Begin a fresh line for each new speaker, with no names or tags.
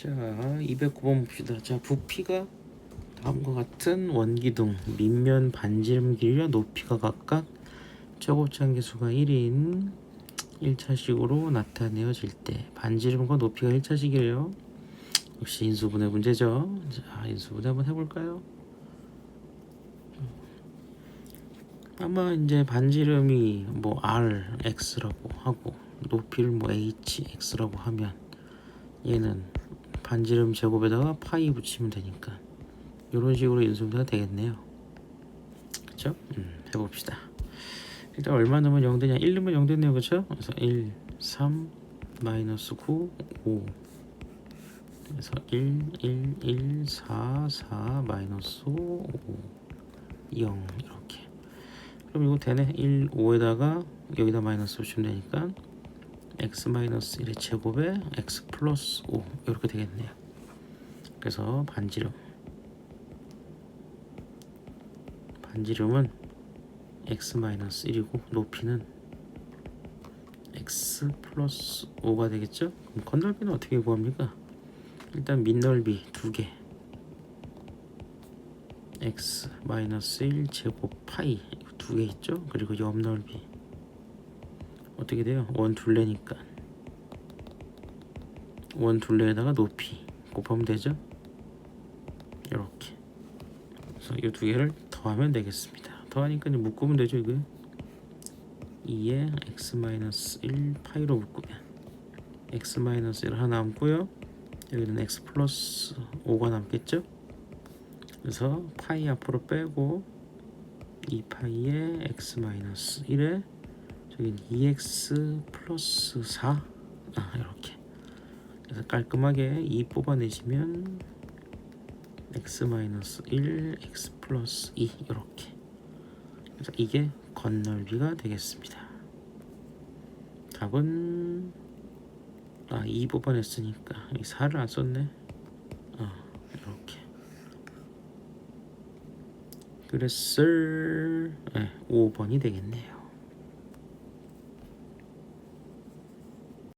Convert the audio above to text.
자, 209번 봅시다. 자, 부피가 다음과 같은 원기둥 밑면 반지름 길이와 높이가 각각 최고점 계수가 1인 1차식으로 나타내어질 때 반지름과 높이가 1차식이래요. 역시 인수분해 문제죠. 자, 인수분해 한번 해볼까요? 아마 이제 반지름이 뭐 R, X라고 하고 높이를 뭐 H, X라고 하면 얘는 반지름 제곱에다가 파이 붙이면 되니까 이런 식으로 인수분해가 되겠네요. 그쵸? 음, 해봅시다. 일단 얼마 넣으면 0 되냐? 1 넣으면 0 됐네요. 그쵸? 그래서 1, 3, 마이너스 9, 5 그래서 1, 1, 1, 4, 4, 마이너스 5, 0 이렇게 그럼 이거 되네 1, 5에다가 여기다 마이너스 붙이면 되니까 x 마이너스 1의 제곱에 x 플러스 5 이렇게 되겠네요 그래서 반지름 반지름은 x 마이너스 1이고 높이는 x 플러스 5가 되겠죠? 그럼 건널비는 어떻게 구합니까? 일단 밑넓이 두개 x 마이너스 1 제곱 파이 두 개 있죠? 그리고 옆 넓이 어떻게 돼요? 원 둘레니까 원 둘레에다가 높이 곱하면 되죠? 이렇게 그래서 이 두 개를 더하면 되겠습니다. 더하니까 묶으면 되죠 이거 2에 x 마이너스 1 파이로 묶으면 x 마이너스 1 하나 남고요 여기는 x 플러스 5가 남겠죠 그래서 파이 앞으로 빼고 2파이에 x 마이너스 1에 저기 2x 플러스 4 아, 이렇게. 그래서 깔끔하게 2 뽑아내시면 x 마이너스 1 x 플러스 2 이렇게. 그래서 이게 건널비가 되겠습니다. 답은 아, 2 뽑아냈으니까 이 4를 안 썼네. 어, 이렇게. 그래서 네, 5번이 되겠네요